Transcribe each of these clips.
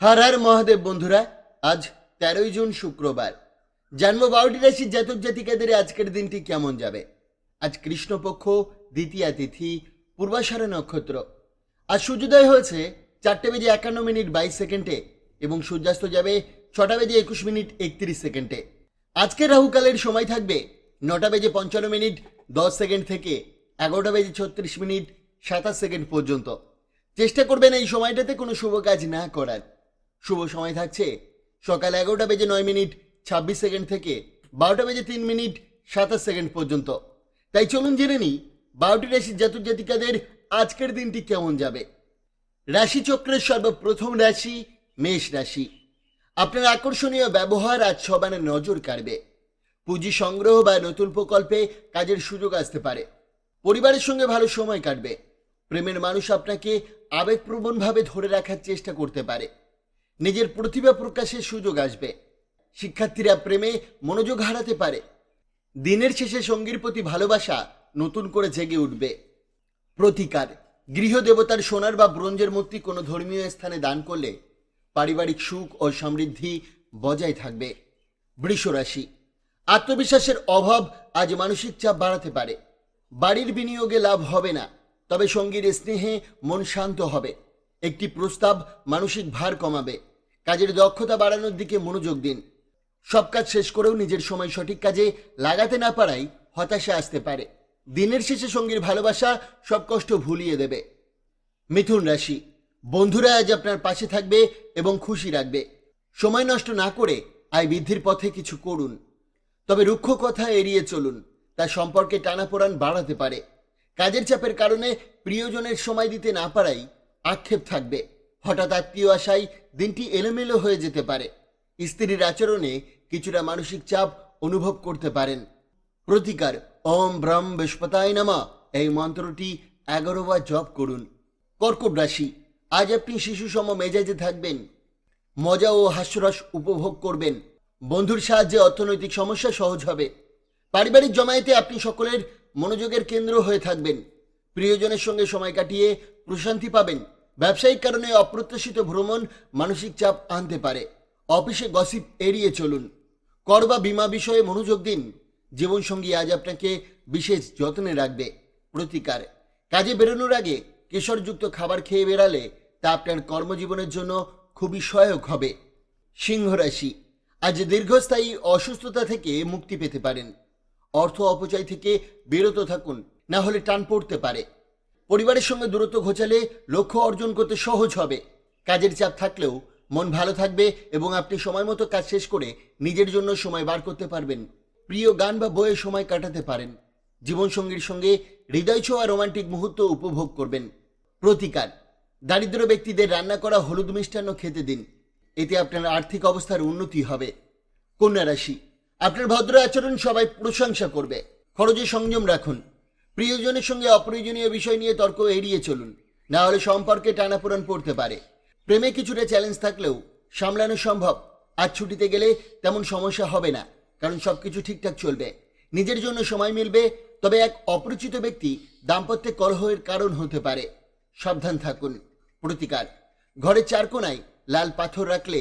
হর হর মহাদেব বন্ধুরা, আজ তেরোই জুন শুক্রবার। জন্ম বারোটি রাশির জাতক জাতিকাদের আজকের দিনটি কেমন যাবে? আজ কৃষ্ণপক্ষ, দ্বিতীয়া তিথি, পূর্বাষাঢ় নক্ষত্র। আজ সূর্যোদয় হয়েছে চারটে বেজে একান্ন মিনিট বাইশ সেকেন্ডে এবং সূর্যাস্ত যাবে ছটা বেজে একুশ মিনিট একত্রিশ সেকেন্ডে। আজকের রাহুকালের সময় থাকবে নটা বেজে পঞ্চান্ন মিনিট দশ সেকেন্ড থেকে এগারোটা বেজে ছত্রিশ মিনিট সাতাশ সেকেন্ড পর্যন্ত। চেষ্টা করবেন এই সময়টাতে কোনো শুভ কাজ না করার। শুভ সময় থাকছে। সকাল এগারোটা বেজে নয় মিনিট, ছাব্বিশ সেকেন্ড থেকে বারোটা বেজে তিন মিনিট, সাতাশ সেকেন্ড পর্যন্ত। তাই চলুন জেনে নিই, বারোটি রাশির জাতক জাতিকাদের আজকের দিনটি কেমন যাবে? রাশিচক্রের সর্বপ্রথম রাশি মেষ রাশি। আপনার আকর্ষণীয় ব্যবহার আজ সবানের নজর কাড়বে। পুঁজি সংগ্রহ বা নতুন প্রকল্পে কাজের সুযোগ আসতে পারে। পরিবারের সঙ্গে ভালো সময় কাটবে। প্রেমের মানুষ আপনাকে আবেগপ্রবণভাবে ধরে রাখার চেষ্টা করতে পারে। নিজের প্রতিভা প্রকাশের সুযোগ আসবে। শিক্ষার্থীরা প্রেমে মনোযোগ হারাতে পারে। দিনের শেষে সঙ্গীর প্রতি ভালোবাসা নতুন করে জেগে উঠবে। প্রতিকার গৃহদেবতার সোনার বা ব্রোঞ্জের মূর্তি কোনো ধর্মীয় স্থানে দান করলে পারিবারিক সুখ ও সমৃদ্ধি বজায় থাকবে। বৃষরাশি, আত্মবিশ্বাসের অভাব আজ মানসিক চাপ বাড়াতে পারে। বাড়ির বিনিয়োগে লাভ হবে না, তবে সঙ্গীর স্নেহে মন শান্ত হবে। একটি প্রস্তাব মানসিক ভার কমাবে। কাজের দক্ষতা বাড়ানোর দিকে মনোযোগ দিন। সব কাজ শেষ করেও নিজের সময় সঠিক কাজে লাগাতে না পারাই হতাশা আসতে পারে। দিনের শেষে সঙ্গীর ভালোবাসা সব কষ্ট ভুলিয়ে দেবে। মিথুন রাশি, বন্ধুরা আজ আপনার পাশে থাকবে এবং খুশি রাখবে। সময় নষ্ট না করে আয় বৃদ্ধির পথে কিছু করুন। তবে রুক্ষ কথা এড়িয়ে চলুন, তা সম্পর্কে টানাপোড়ান বাড়াতে পারে। কাজের চাপের কারণে প্রিয়জনের সময় দিতে না পারাই আক্ষেপ থাকবে। হঠাৎ আত্মীয় আশায় দিনটি এলোমেলো হয়ে যেতে পারে। স্ত্রীর আচরণে কিছুটা মানসিক চাপ অনুভব করতে পারেন। প্রতিকার ওম ব্রহ্ম বৃহস্পতায় নামা। এই মন্ত্রটি এগারো বার জপ করুন। কর্কট রাশি, আজ আপনি শিশু সম মেজাজে থাকবেন। মজা ও হাস্যরস উপভোগ করবেন। বন্ধুর সাহায্যে অর্থনৈতিক সমস্যা সহজ হবে। পারিবারিক জমায়েতে আপনি সকলের মনোযোগের কেন্দ্র হয়ে থাকবেন। প্রিয়জনের সঙ্গে সময় কাটিয়ে প্রশান্তি পাবেন। ব্যবসায়িক কারণে অপ্রত্যাশিত ভ্রমণ মানসিক চাপ আনতে পারে। অফিসে গসিপ এড়িয়ে চলুন। কর বা বিমা বিষয়ে মনোযোগ দিন। জীবনসঙ্গী আজ আপনাকে বিশেষ যত্নে রাখবে। প্রতিকার। কাজে বেরোনোর আগে কেশরযুক্ত খাবার খেয়ে বেরালে তা আপনার কর্মজীবনের জন্য খুবই সহায়ক হবে। সিংহ রাশি। আজ দীর্ঘস্থায়ী অসুস্থতা থেকে মুক্তি পেতে পারেন। অর্থ অপচয় থেকে বিরত থাকুন। না হলে টান পড়তে পারে। পরিবারের সঙ্গে দূরত্ব ঘোচালে লক্ষ্য অর্জন করতে সহজ হবে। কাজের চাপ থাকলেও মন ভালো থাকবে এবং আপনি সময় মতো কাজ শেষ করে নিজের জন্য সময় বার করতে পারবেন। প্রিয় গান বা বইয়ে সময় কাটাতে পারেন। জীবনসঙ্গীর সঙ্গে হৃদয় ছোঁয়া রোমান্টিক মুহূর্ত উপভোগ করবেন। প্রতিকার, দারিদ্র ব্যক্তিদের রান্না করা হলুদ মিষ্টান্ন খেতে দিন। এতে আপনার আর্থিক অবস্থার উন্নতি হবে। কন্যা রাশি, আপনার ভদ্র আচরণ সবাই প্রশংসা করবে। খরচে সংযম রাখুন। প্রিয়জনের সঙ্গে অপ্রয়োজনীয় বিষয় নিয়ে তর্ক এড়িয়ে চলুন। না হলে সম্পর্কে টানাপোড়ান পড়তে পারে। প্রেমে কিছুটা চ্যালেঞ্জ থাকলেও সামলানো সম্ভব। আজ ছুটিতে গেলে তেমন সমস্যা হবে না, কারণ সবকিছু ঠিকঠাক চলবে। নিজের জন্য সময় মিলবে, তবে এক অপরিচিত ব্যক্তি দাম্পত্যে কলহের কারণ হতে পারে। সাবধান থাকুন। প্রতিকার, ঘরের চার কোনায় লাল পাথর রাখলে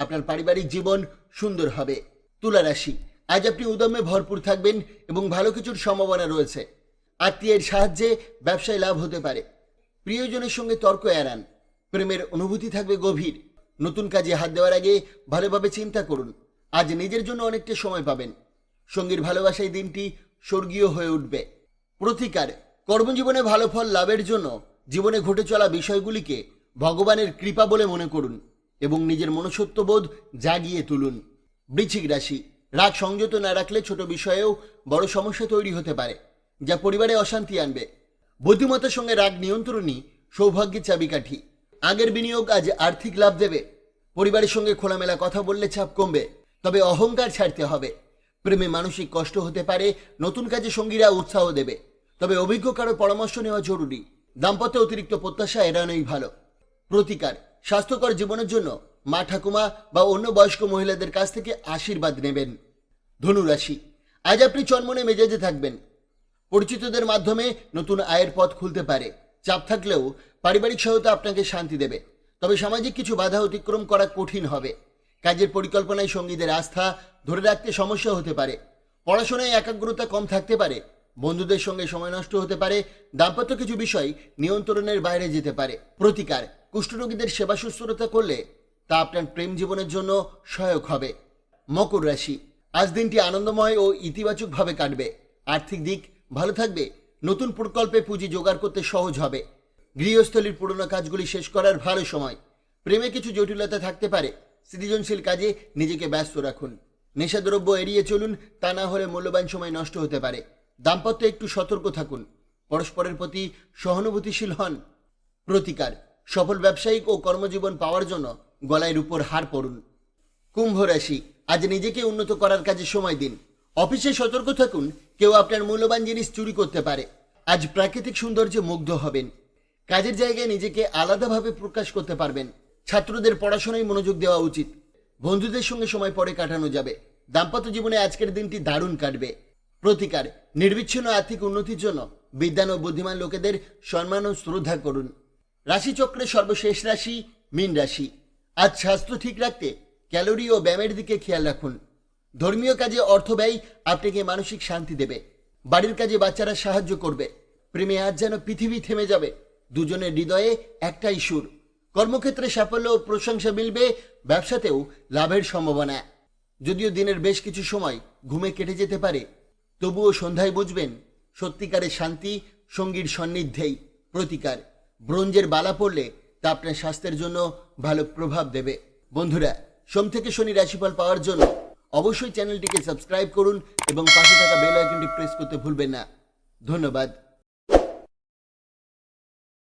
আপনার পারিবারিক জীবন সুন্দর হবে। তুলা রাশি আজ আপনি উদমে ভরপুর থাকবেন এবং ভালো কিছুর সম্ভাবনা রয়েছে। আত্মীয়ের সাহায্যে ব্যবসায় লাভ হতে পারে। প্রিয়জনের সঙ্গে তর্ক এড়ান। প্রেমের অনুভূতি থাকবে গভীর। নতুন কাজে হাত দেওয়ার আগে ভালোভাবে চিন্তা করুন। আজ নিজের জন্য অনেকটা সময় পাবেন। সঙ্গীর ভালোবাসায় দিনটি স্বর্গীয় হয়ে উঠবে। প্রতিকার, কর্মজীবনে ভালো ফল লাভের জন্য জীবনে ঘটে চলা বিষয়গুলিকে ভগবানের কৃপা বলে মনে করুন এবং নিজের মনুষ্যত্ববোধ জাগিয়ে তুলুন। বৃশ্চিক রাশি, রাগ সংযত না রাখলে ছোট বিষয়েও বড় সমস্যা তৈরি হতে পারে। যা পরিবারে অশান্তি আনবে। বুদ্ধিমত্তার সঙ্গে রাগ নিয়ন্ত্রণই সৌভাগ্যের চাবিকাঠি। আগের বিনিয়োগ আজ আর্থিক লাভ দেবে। পরিবারের সঙ্গে খোলামেলা কথা বললে চাপ কমবে, তবে অহংকার ছাড়তে হবে। প্রেমে মানসিক কষ্ট হতে পারে, নতুন কাজে সঙ্গীরা উৎসাহ দেবে, তবে অভিজ্ঞ কারও পরামর্শ নেওয়া জরুরি। দাম্পত্য অতিরিক্ত প্রত্যাশা এড়ানোই ভালো। প্রতিকার, স্বাস্থ্যকর জীবনের জন্য মা ঠাকুমা বা অন্য বয়স্ক মহিলাদের কাছ থেকে আশীর্বাদ নেবেন। ধনুরাশি, আজ আপনি চন্মনে মেজাজে থাকবেন। পরিচিতদের মাধ্যমে নতুন আয়ের পথ খুলতে পারে। চাপ থাকলেও পারিবারিক সহায়তা আপনাকে শান্তি দেবে। তবে সামাজিক কিছু বাধা অতিক্রম করা কঠিন হবে। কাজের পরিকল্পনায় সঙ্গীদের আস্থা ধরে রাখতে সমস্যা হতে পারে। পড়াশোনায় একাগ্রতা কম থাকতে পারে। বন্ধুদের সঙ্গে সময় নষ্ট হতে পারে। দাম্পত্য কিছু বিষয় নিয়ন্ত্রণের বাইরে যেতে পারে। প্রতিকার, কুষ্ঠরোগীদের সেবা শুশ্রূষা করলে তা আপনার প্রেম জীবনের জন্য সহায়ক হবে। মকর রাশি, আজ দিনটি আনন্দময় ও ইতিবাচকভাবে কাটবে। আর্থিক দিক ভালো থাকবে। নতুন প্রকল্পে পুঁজি জোগাড় করতে সহজ হবে। গৃহস্থলীর পুরনো কাজগুলি শেষ করার ভালো সময়। প্রেমে কিছু জটিলতা থাকতে পারে। সৃজনশীল কাজে নিজেকে ব্যস্ত রাখুন। নেশাদ্রব্য এড়িয়ে চলুন, তা না হলে মূল্যবান সময় নষ্ট হতে পারে। দাম্পত্য একটু সতর্ক থাকুন। পরস্পরের প্রতি সহানুভূতিশীল হন। প্রতিকার, সফল ব্যবসায়িক ও কর্মজীবন পাওয়ার জন্য গলায় উপর হার পড়ুন। কুম্ভ রাশি, আজ নিজেকে উন্নত করার কাজে সময় দিন। অফিসে সতর্ক থাকুন, কেউ আপনার মূল্যবান জিনিস চুরি করতে পারে। আজ প্রাকৃতিক সৌন্দর্যে মুগ্ধ হবেন। কাজের জায়গায় নিজেকে আলাদাভাবে প্রকাশ করতে পারবেন। ছাত্রদের পড়াশোনায় মনোযোগ দেওয়া উচিত। বন্ধুদের সঙ্গে সময় পরে কাটানো যাবে। দাম্পত্য জীবনে আজকের দিনটি দারুণ কাটবে। প্রতিকার, নির্বিচ্ছিন্ন আর্থিক উন্নতির জন্য বিদ্যান ও বুদ্ধিমান লোকেদের সম্মান ও শ্রদ্ধা করুন। রাশিচক্রের সর্বশেষ রাশি, মীন রাশি। আজ স্বাস্থ্য ঠিক রাখতে ক্যালোরি ও ব্যায়ামের দিকে খেয়াল রাখুন। ধর্মীয় কাজে অর্থ ব্যয় আপনাকে মানসিক শান্তি দেবে। বাড়ির কাজে বাচ্চারা সাহায্য করবে। প্রেমে আজ যেন পৃথিবী থেমে যাবে। দুজনের হৃদয়ে একটাই সুর। কর্মক্ষেত্রে সাফল্য ও প্রশংসা মিলবে, ব্যবসাতেও লাভের সম্ভাবনা। যদিও দিনের বেশ কিছু সময় ঘুমে কেটে যেতে পারে, তবুও সন্ধ্যায় বুঝবেন, সত্যিকারের শান্তি সঙ্গীর সান্নিধ্যেই প্রতিকার। ব্রোঞ্জের বালা পড়লে তা আপনার স্বাস্থ্যের জন্য ভালো প্রভাব দেবে। বন্ধুরা, সোম থেকে শনি রাশিফল পাওয়ার জন্য অবশ্যই চ্যানেলটিকে সাবস্ক্রাইব করুন এবং পাশে থাকা বেল আইকনটি প্রেস করতে ভুলবেন না। ধন্যবাদ।